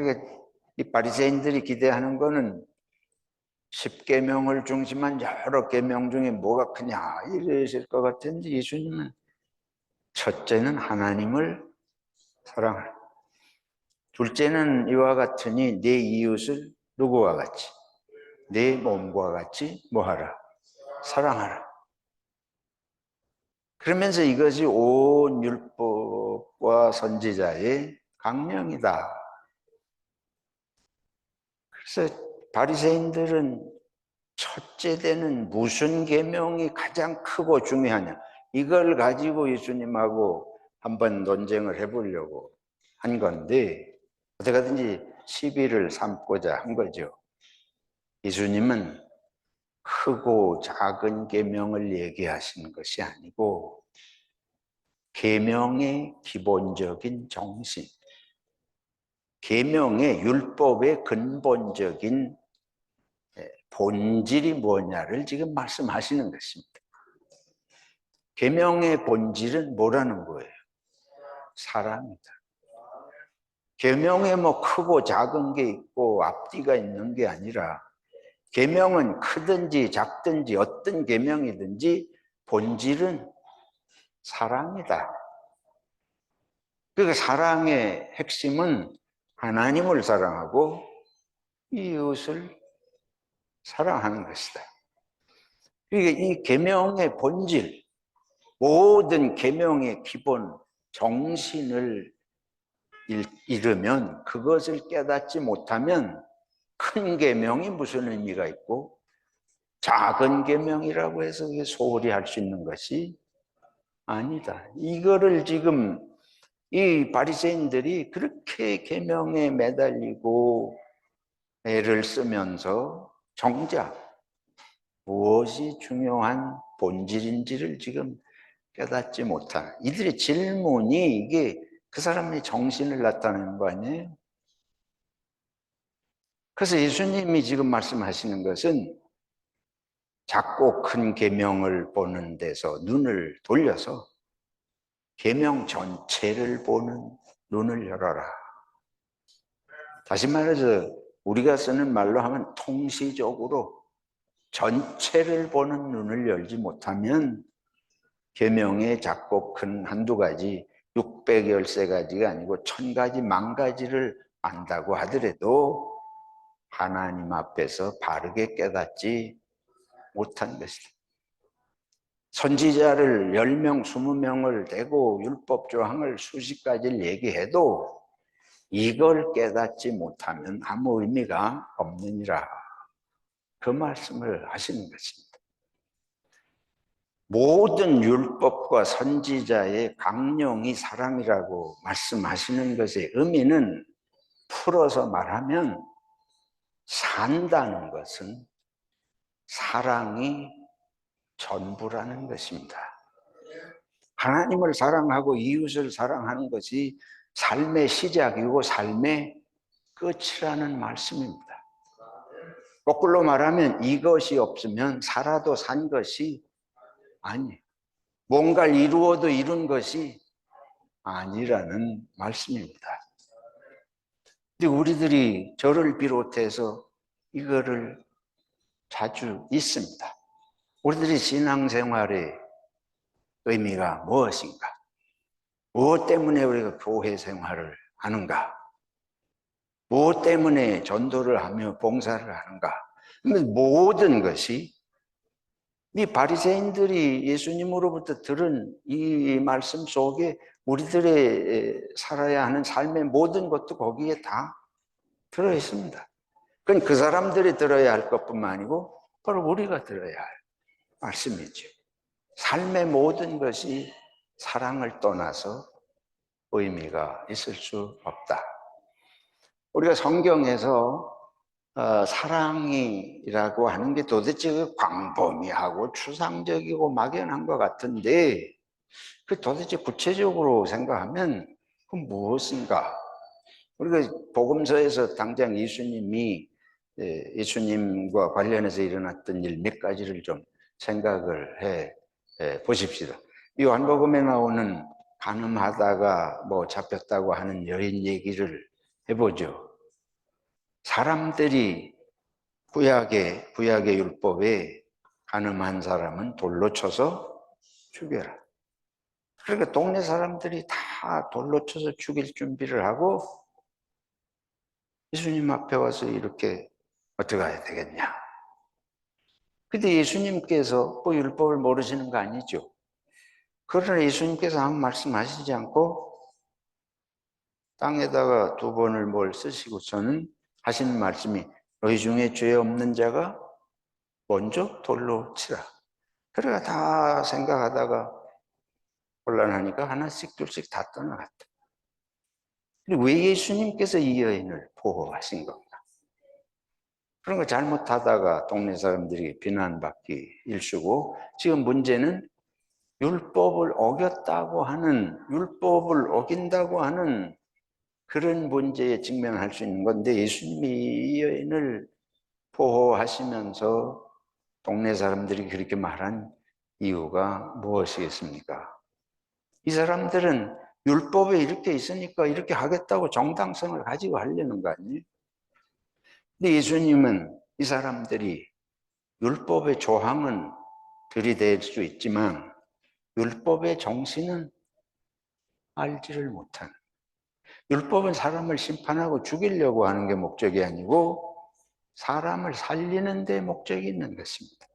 그러니까 이 바리새인들이 기대하는 거는 십계명을 중심한 여러 계명 중에 뭐가 크냐 이러실 것 같은데 예수님은 첫째는 하나님을 사랑하라. 둘째는 이와 같으니 내 이웃을 누구와 같이 내 몸과 같이 뭐하라 사랑하라. 그러면서 이것이 온 율법과 선지자의 강령이다. 그래서 바리새인들은 첫째 되는 무슨 계명이 가장 크고 중요하냐 이걸 가지고 예수님하고 한번 논쟁을 해보려고 한 건데 어떻게든지 시비를 삼고자 한 거죠. 예수님은 크고 작은 계명을 얘기하시는 것이 아니고 계명의 기본적인 정신, 계명의 율법의 근본적인 본질이 뭐냐를 지금 말씀하시는 것입니다. 계명의 본질은 뭐라는 거예요? 사랑이다. 계명에 뭐 크고 작은 게 있고 앞뒤가 있는 게 아니라 계명은 크든지 작든지 어떤 계명이든지 본질은 사랑이다. 그 사랑의 핵심은 하나님을 사랑하고 이웃을 사랑하는 것이다. 그러니까 이 계명의 본질, 모든 계명의 기본 정신을 잃으면 그것을 깨닫지 못하면 큰 계명이 무슨 의미가 있고 작은 계명이라고 해서 소홀히 할 수 있는 것이 아니다. 이거를 지금 이 바리새인들이 그렇게 계명에 매달리고 애를 쓰면서 정작 무엇이 중요한 본질인지를 지금 깨닫지 못한 이들의 질문이 이게 그 사람의 정신을 나타내는 거 아니에요? 그래서 예수님이 지금 말씀하시는 것은 작고 큰 계명을 보는 데서 눈을 돌려서 계명 전체를 보는 눈을 열어라. 다시 말해서 우리가 쓰는 말로 하면 통시적으로 전체를 보는 눈을 열지 못하면 계명의 작고 큰 한두 가지 613가지가 아니고 천가지 만가지를 안다고 하더라도 하나님 앞에서 바르게 깨닫지 못한 것이다. 선지자를 10명, 20명을 대고 율법 조항을 수십 가지를 얘기해도 이걸 깨닫지 못하면 아무 의미가 없느니라. 그 말씀을 하시는 것입니다. 모든 율법과 선지자의 강령이 사랑이라고 말씀하시는 것의 의미는 풀어서 말하면 산다는 것은 사랑이 전부라는 것입니다. 하나님을 사랑하고 이웃을 사랑하는 것이 삶의 시작이고 삶의 끝이라는 말씀입니다. 거꾸로 말하면 이것이 없으면 살아도 산 것이 아니 뭔가를 이루어도 이룬 것이 아니라는 말씀입니다. 근데 우리들이 저를 비롯해서 이거를 자주 있습니다. 우리들이 신앙생활의 의미가 무엇인가? 무엇 때문에 우리가 교회 생활을 하는가? 무엇 때문에 전도를 하며 봉사를 하는가? 모든 것이 이 바리새인들이 예수님으로부터 들은 이 말씀 속에 우리들의 살아야 하는 삶의 모든 것도 거기에 다 들어 있습니다. 그건 그 사람들이 들어야 할 것뿐만 아니고 바로 우리가 들어야 할 말씀이죠. 삶의 모든 것이 사랑을 떠나서 의미가 있을 수 없다. 우리가 성경에서 어, 사랑이라고 하는 게 도대체 그 광범위하고 추상적이고 막연한 것 같은데 그 도대체 구체적으로 생각하면 그 무엇인가? 우리가 복음서에서 당장 예수님이 예, 예수님과 관련해서 일어났던 일 몇 가지를 좀 생각을 해 보십시다. 요한복음에 나오는 가늠하다가 뭐 잡혔다고 하는 여인 얘기를 해보죠. 사람들이 구약의 구약의 율법에 가늠한 사람은 돌로 쳐서 죽여라. 그러니까 동네 사람들이 다 돌로 쳐서 죽일 준비를 하고 예수님 앞에 와서 이렇게 어떻게 해야 되겠냐. 근데 예수님께서 뭐 율법을 모르시는 거 아니죠. 그러나 예수님께서 아무 말씀하시지 않고 땅에다가 두 번을 뭘 쓰시고서는 하시는 말씀이 너희 중에 죄 없는 자가 먼저 돌로 치라. 그래가 다 생각하다가 곤란하니까 하나씩 둘씩 다 떠나갔다. 왜 예수님께서 이 여인을 보호하신 건가? 그런 거 잘못하다가 동네 사람들이 비난받기 일쑤고 지금 문제는 율법을 어겼다고 하는 율법을 어긴다고 하는 그런 문제에 직면할 수 있는 건데 예수님이 이 여인을 보호하시면서 동네 사람들이 그렇게 말한 이유가 무엇이겠습니까? 이 사람들은 율법에 이렇게 있으니까 이렇게 하겠다고 정당성을 가지고 하려는 거 아니에요? 근데 예수님은 이 사람들이 율법의 조항은 들이댈 수 있지만 율법의 정신은 알지를 못하는 율법은 사람을 심판하고 죽이려고 하는 게 목적이 아니고 사람을 살리는 데 목적이 있는 것입니다.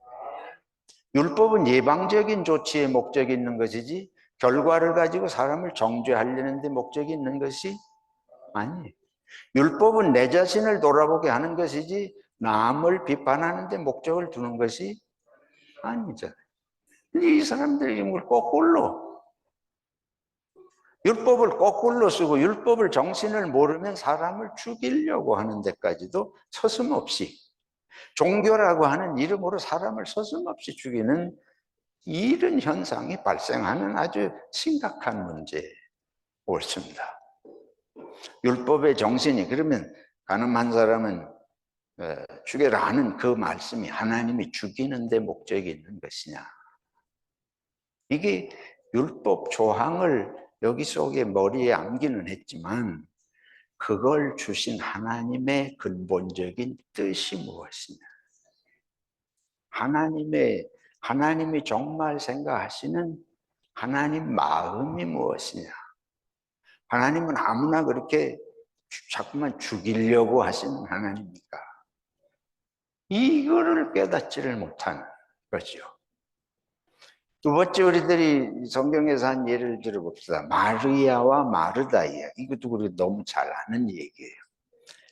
율법은 예방적인 조치에 목적이 있는 것이지 결과를 가지고 사람을 정죄하려는 데 목적이 있는 것이 아니에요. 율법은 내 자신을 돌아보게 하는 것이지 남을 비판하는 데 목적을 두는 것이 아니잖아요. 이 사람들이 이걸 거꾸로 율법을 거꾸로 쓰고 율법을 정신을 모르면 사람을 죽이려고 하는 데까지도 서슴없이 종교라고 하는 이름으로 사람을 서슴없이 죽이는 이런 현상이 발생하는 아주 심각한 문제 옳습니다. 율법의 정신이 그러면 가늠한 사람은 어, 죽여라 하는 그 말씀이 하나님이 죽이는 데 목적이 있는 것이냐 이게 율법 조항을 여기 속에 머리에 암기는 했지만 그걸 주신 하나님의 근본적인 뜻이 무엇이냐? 하나님의 하나님이 정말 생각하시는 하나님 마음이 무엇이냐? 하나님은 아무나 그렇게 자꾸만 죽이려고 하시는 하나님입니까? 이거를 깨닫지를 못하는 거죠. 두 번째 우리들이 성경에서 한 예를 들어봅시다. 마르야와 마르다 이야. 이것도 우리 너무 잘 아는 얘기예요.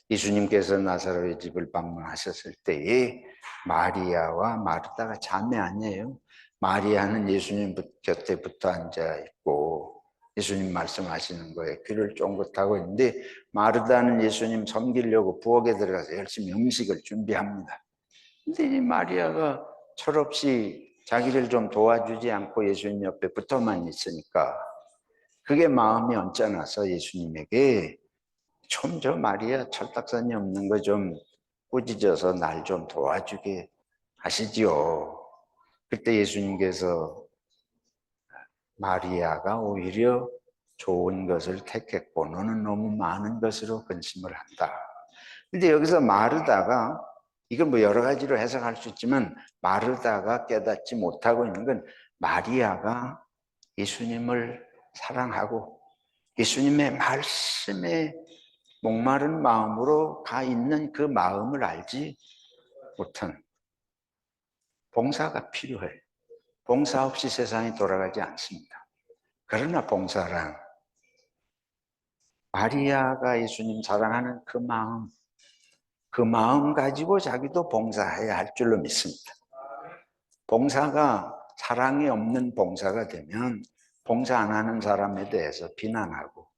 예수님께서 나사로의 집을 방문하셨을 때에 마리아와 마르다가 자매 아니에요. 마리아는 예수님 곁에 붙어 앉아 있고 예수님 말씀하시는 거에 귀를 쫑긋하고 있는데 마르다는 예수님 섬기려고 부엌에 들어가서 열심히 음식을 준비합니다. 근데 이 마리아가 철없이 자기를 좀 도와주지 않고 예수님 옆에 붙어만 있으니까 그게 마음이 언짢아서 예수님에게 좀 저 마리아 철딱선이 없는 거 좀 꾸짖어서 날 좀 도와주게 하시지요. 그때 예수님께서 마리아가 오히려 좋은 것을 택했고 너는 너무 많은 것으로 근심을 한다. 근데 여기서 마르다가 이건 뭐 여러 가지로 해석할 수 있지만 마르다가 깨닫지 못하고 있는 건 마리아가 예수님을 사랑하고 예수님의 말씀에 목마른 마음으로 가 있는 그 마음을 알지 못한 봉사가 필요해. 봉사 없이 세상이 돌아가지 않습니다. 그러나 봉사란 마리아가 예수님 사랑하는 그 마음, 그 마음 가지고 자기도 봉사해야 할 줄로 믿습니다. 봉사가 사랑이 없는 봉사가 되면 봉사 안 하는 사람에 대해서 비난하고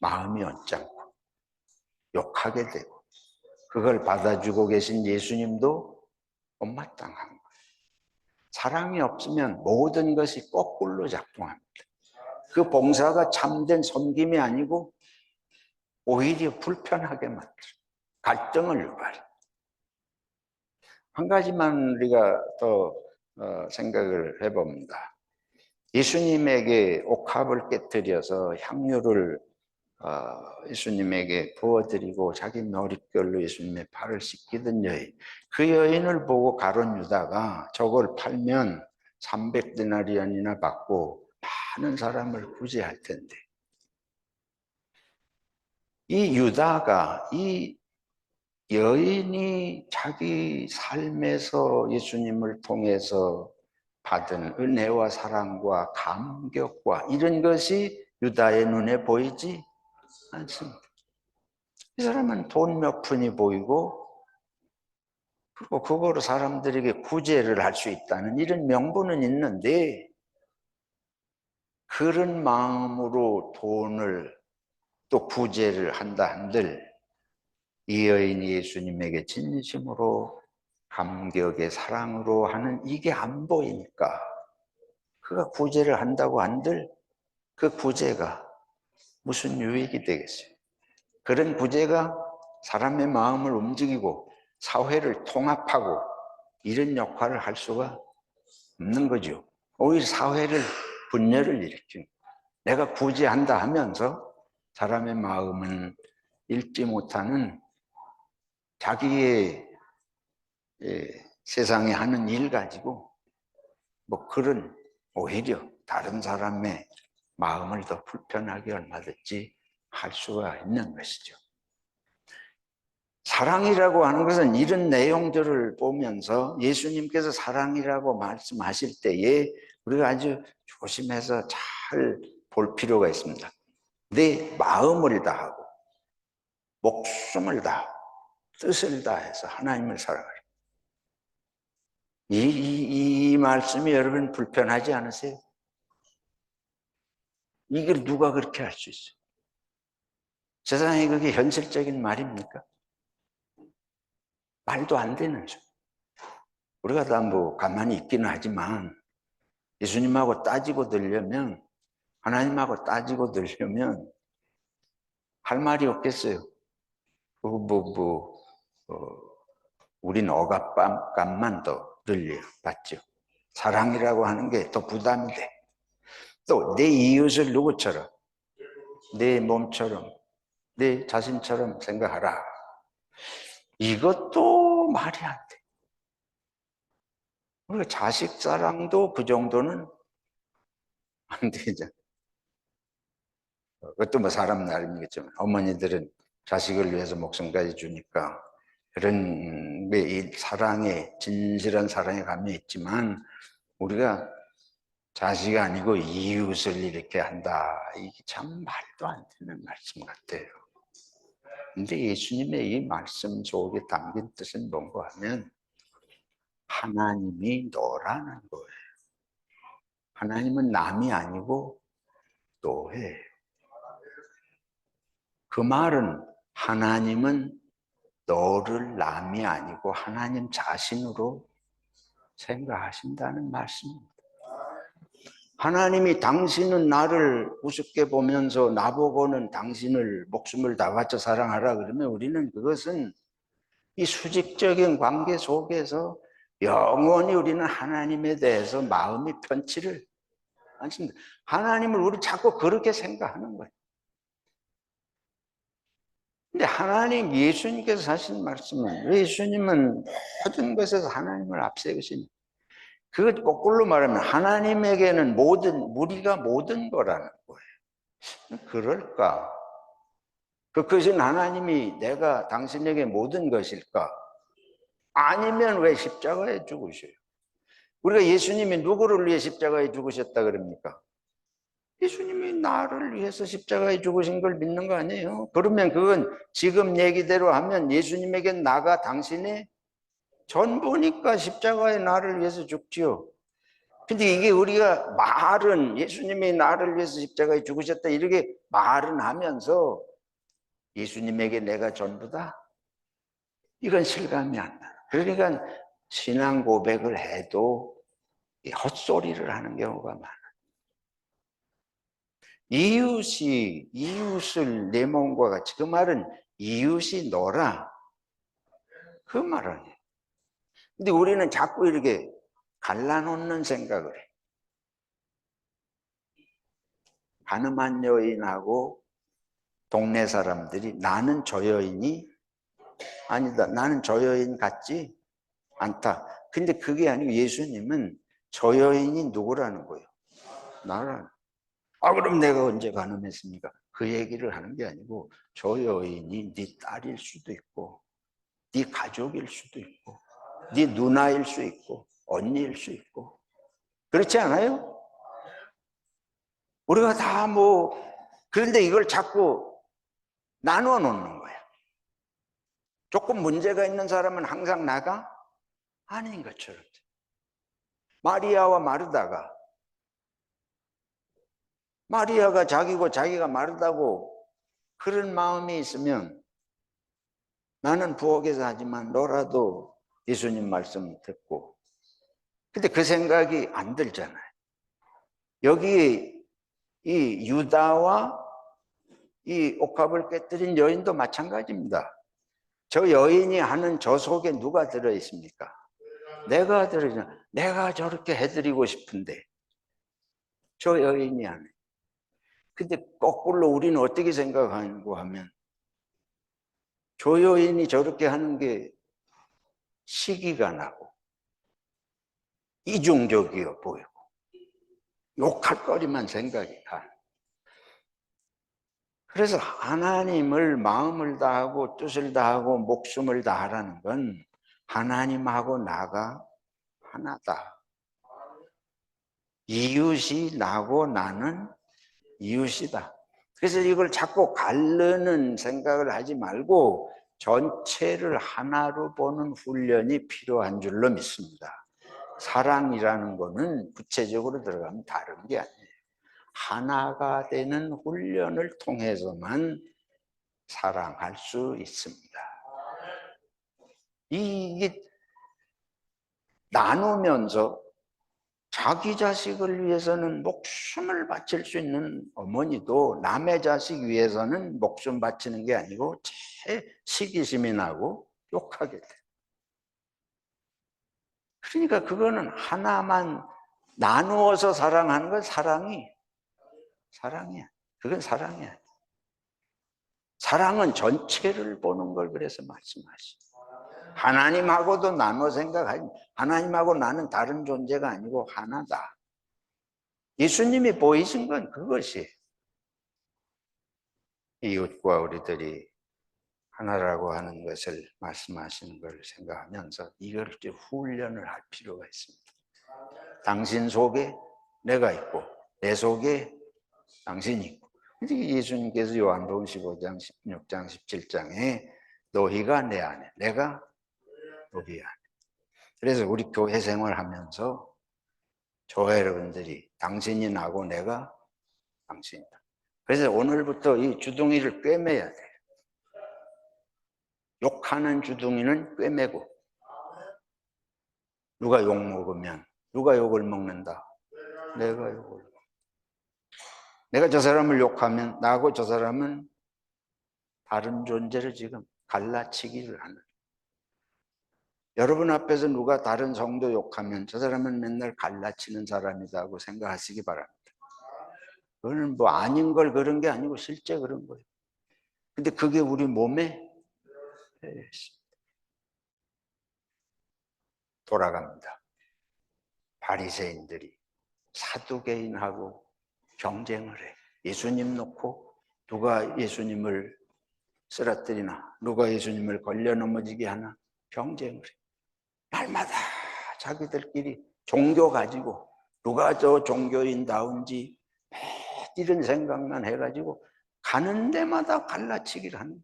마음이 언짢고 욕하게 되고 그걸 받아주고 계신 예수님도 못마땅한. 사랑이 없으면 모든 것이 거꾸로 작동합니다. 그 봉사가 참된 섬김이 아니고 오히려 불편하게 만들어. 갈등을 유발해. 한 가지만 우리가 더 어, 생각을 해봅니다. 예수님에게 옥합을 깨뜨려서 향유를 어, 예수님에게 부어드리고 자기 머릿결로 예수님의 발을 씻기던 여인. 그 여인을 보고 가론 유다가 저걸 팔면 300데나리안이나 받고 많은 사람을 구제할 텐데. 이 유다가 이 여인이 자기 삶에서 예수님을 통해서 받은 은혜와 사랑과 감격과 이런 것이 유다의 눈에 보이지 않습니다. 이 사람은 돈 몇 푼이 보이고 그리고 그거로 사람들에게 구제를 할 수 있다는 이런 명분은 있는데 그런 마음으로 돈을 또 구제를 한다 한들 이 여인이 예수님에게 진심으로 감격의 사랑으로 하는 이게 안 보이니까 그가 구제를 한다고 한들 그 구제가 무슨 유익이 되겠어요? 그런 구제가 사람의 마음을 움직이고 사회를 통합하고 이런 역할을 할 수가 없는 거죠. 오히려 사회를 분열을 일으키는 내가 구제한다 하면서 사람의 마음은 읽지 못하는 자기의 예, 세상에 하는 일 가지고 뭐 그런 오히려 다른 사람의 마음을 더 불편하게 얼마든지 할 수가 있는 것이죠. 사랑이라고 하는 것은 이런 내용들을 보면서 예수님께서 사랑이라고 말씀하실 때에 우리가 아주 조심해서 잘 볼 필요가 있습니다. 내 마음을 다하고 목숨을 다하고 뜻을 다해서 하나님을 사랑하라. 이, 이, 이 말씀이 여러분 불편하지 않으세요? 이걸 누가 그렇게 할 수 있어요? 세상에 그게 현실적인 말입니까? 말도 안 되는 소 우리가 다 뭐 가만히 있기는 하지만 예수님하고 따지고 들려면 하나님하고 따지고 들려면 할 말이 없겠어요. 뭐, 뭐, 뭐, 어, 우린 억압감만 더 늘려 받죠. 사랑이라고 하는 게 더 부담이 돼. 또 내 이웃을 누구처럼, 내 몸처럼, 내 자신처럼 생각하라. 이것도 말이 안 돼. 우리가 자식 사랑도 그 정도는 안 되죠. 그것도 뭐 사람 나름이겠지만 어머니들은 자식을 위해서 목숨까지 주니까 그런 게 사랑에 진실한 사랑에 감이 있지만 우리가 자식이 아니고 이웃을 이렇게 한다 이게 참 말도 안 되는 말씀 같아요. 근데 예수님의 이 말씀 속에 담긴 뜻은 뭔가 하면 하나님이 너라는 거예요. 하나님은 남이 아니고 너예요. 그 말은 하나님은 너를 남이 아니고 하나님 자신으로 생각하신다는 말씀입니다. 하나님이 당신은 나를 우습게 보면서 나보고는 당신을 목숨을 다 바쳐 사랑하라 그러면 우리는 그것은 이 수직적인 관계 속에서 영원히 우리는 하나님에 대해서 마음이 편치를 않습니다. 하나님을 우리 자꾸 그렇게 생각하는 거예요. 근데 하나님 예수님께서 하신 말씀은 예수님은 모든 것에서 하나님을 앞세우시니 그것 거꾸로 말하면 하나님에게는 모든 우리가 모든 거라는 거예요. 그럴까? 그것은 하나님이 내가 당신에게 모든 것일까? 아니면 왜 십자가에 죽으셔요? 우리가 예수님이 누구를 위해 십자가에 죽으셨다 그럽니까? 예수님이 나를 위해서 십자가에 죽으신 걸 믿는 거 아니에요? 그러면 그건 지금 얘기대로 하면 예수님에게 나가 당신의 전부니까 십자가에 나를 위해서 죽지요. 근데 이게 우리가 말은 예수님이 나를 위해서 십자가에 죽으셨다 이렇게 말은 하면서 예수님에게 내가 전부다? 이건 실감이 안 나. 그러니까 신앙 고백을 해도 헛소리를 하는 경우가 많아. 이웃이 이웃을 내 몸과 같이 그 말은 이웃이 너라 그 말 아니에요. 근데 우리는 자꾸 이렇게 갈라놓는 생각을 해. 가늠한 여인하고 동네 사람들이 나는 저 여인이 아니다. 나는 저 여인 같지 않다. 근데 그게 아니고 예수님은 저 여인이 누구라는 거예요? 나라는. 아 그럼 내가 언제 가늠했습니까? 그 얘기를 하는 게 아니고 저 여인이 네 딸일 수도 있고 네 가족일 수도 있고 네 누나일 수 있고 언니일 수 있고 그렇지 않아요? 우리가 다 뭐 그런데 이걸 자꾸 나누어 놓는 거야. 조금 문제가 있는 사람은 항상 나가 아닌 것처럼. 마리아와 마르다가 마리아가 자기고 자기가 마르다고 그런 마음이 있으면 나는 부엌에서 하지만 너라도 예수님 말씀 듣고 근데 그 생각이 안 들잖아요. 여기 이 유다와 이 옥합을 깨뜨린 여인도 마찬가지입니다. 저 여인이 하는 저 속에 누가 들어 있습니까? 내가 들어 있 내가 저렇게 해드리고 싶은데 저 여인이 안 해. 근데 거꾸로 우리는 어떻게 생각하고 하면 저 여인이 저렇게 하는 게 시기가 나고 이중적이어 보이고 욕할 거리만 생각이 가. 그래서 하나님을 마음을 다하고 뜻을 다하고 목숨을 다하라는 건 하나님하고 나가 하나다. 이웃이 나고 나는 이웃이다. 그래서 이걸 자꾸 가르는 생각을 하지 말고 전체를 하나로 보는 훈련이 필요한 줄로 믿습니다. 사랑이라는 거는 구체적으로 들어가면 다른 게 아니에요. 하나가 되는 훈련을 통해서만 사랑할 수 있습니다. 이게 나누면서 자기 자식을 위해서는 목숨을 바칠 수 있는 어머니도 남의 자식 위해서는 목숨 바치는 게 아니고 제 시기심이 나고 욕하게 돼. 그러니까 그거는 하나만 나누어서 사랑하는 건 사랑이 사랑이야. 그건 사랑이야. 사랑은 전체를 보는 걸 그래서 말씀하시. 하나님하고도 나눠 생각하지. 하나님하고 나는 다른 존재가 아니고 하나다. 예수님이 보이신 건 그것이 이웃과 우리들이 하나라고 하는 것을 말씀하시는 걸 생각하면서 이걸 좀 훈련을 할 필요가 있습니다. 당신 속에 내가 있고 내 속에 당신이 있고 예수님께서 요한복음 15장, 16장, 17장에 너희가 내 안에 내가 안에 그래서 우리 교회 생활하면서 저 여러분들이 당신이 나고 내가 당신이다. 그래서 오늘부터 이 주둥이를 꿰매야 돼. 욕하는 주둥이는 꿰매고 누가 욕 먹으면 누가 욕을 먹는다. 내가 욕을 먹. 내가 저 사람을 욕하면 나하고 저 사람은 다른 존재를 지금 갈라치기를 하는. 여러분 앞에서 누가 다른 성도 욕하면 저 사람은 맨날 갈라치는 사람이다 하고 생각하시기 바랍니다. 그거는 뭐 아닌 걸 그런 게 아니고 실제 그런 거예요. 근데 그게 우리 몸에 돌아갑니다. 바리새인들이 사두개인하고 경쟁을 해. 예수님 놓고 누가 예수님을 쓰러뜨리나 누가 예수님을 걸려 넘어지게 하나 경쟁을 해. 날마다 자기들끼리 종교 가지고 누가 저 종교인다운지 이런 생각만 해가지고 가는 데마다 갈라치기를 하는.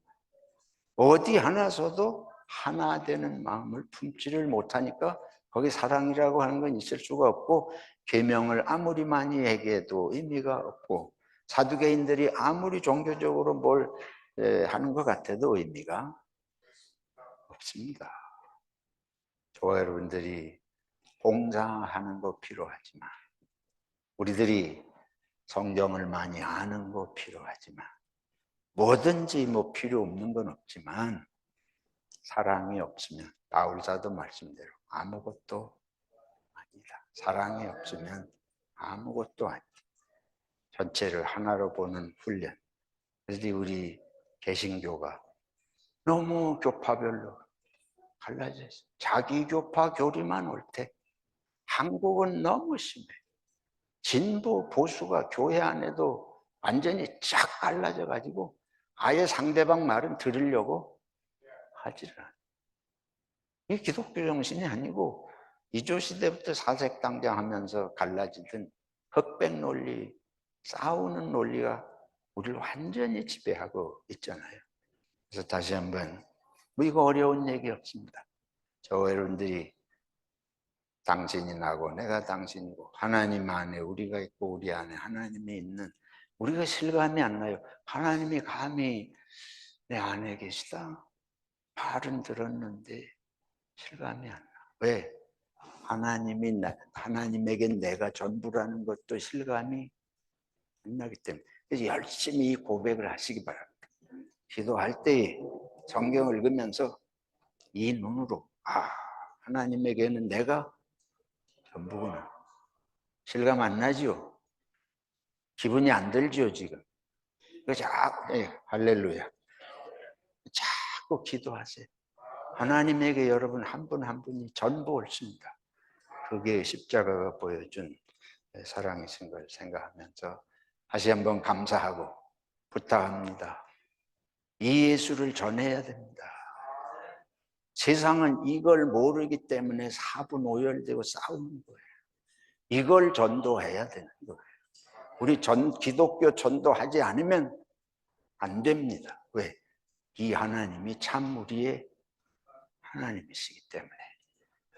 어디 하나서도 하나 되는 마음을 품지를 못하니까 거기 사랑이라고 하는 건 있을 수가 없고 계명을 아무리 많이 얘기해도 의미가 없고 사두개인들이 아무리 종교적으로 뭘 하는 것 같아도 의미가 없습니다. 저와 여러분들이 공상하는 거 필요하지만 우리들이 성경을 많이 아는 거 필요하지만 뭐든지 뭐 필요 없는 건 없지만 사랑이 없으면 바울사도 말씀대로 아무것도 아니다. 사랑이 없으면 아무것도 아니다. 전체를 하나로 보는 훈련. 그래서 우리 개신교가 너무 교파별로 갈라져 있어. 자기 교파 교리만 옳대. 한국은 너무 심해. 진보 보수가 교회 안에도 완전히 쫙 갈라져 가지고 아예 상대방 말은 들으려고 하지를 않아. 이 기독교 정신이 아니고 이조 시대부터 사색당장 하면서 갈라지던 흑백 논리, 싸우는 논리가 우리를 완전히 지배하고 있잖아요. 그래서 다시 한번 뭐 이거 어려운 얘기 없습니다. 저 여러분들이 당신이 나고 내가 당신이고 하나님 안에 우리가 있고 우리 안에 하나님이 있는 우리가 실감이 안 나요. 하나님이 감히 내 안에 계시다. 말은 들었는데 실감이 안 나. 왜? 하나님이 나, 하나님에게 내가 전부라는 것도 실감이 안 나기 때문에 그래서 열심히 이 고백을 하시기 바랍니다. 기도할 때 성경을 읽으면서 이 눈으로 아 하나님에게는 내가 전부구나. 실감 안 나지요? 기분이 안 들지요 지금? 그 자꾸 예, 할렐루야. 자꾸 기도하세요. 하나님에게 여러분 한분한 분이 전부 옳습니다. 그게 십자가가 보여준 사랑이신 걸 생각하면서 다시 한번 감사하고 부탁합니다. 이 예수를 전해야 됩니다. 세상은 이걸 모르기 때문에 사분 오열되고 싸우는 거예요. 이걸 전도해야 되는 거예요. 우리 전 기독교 전도하지 않으면 안 됩니다. 왜? 이 하나님이 참 우리의 하나님이시기 때문에.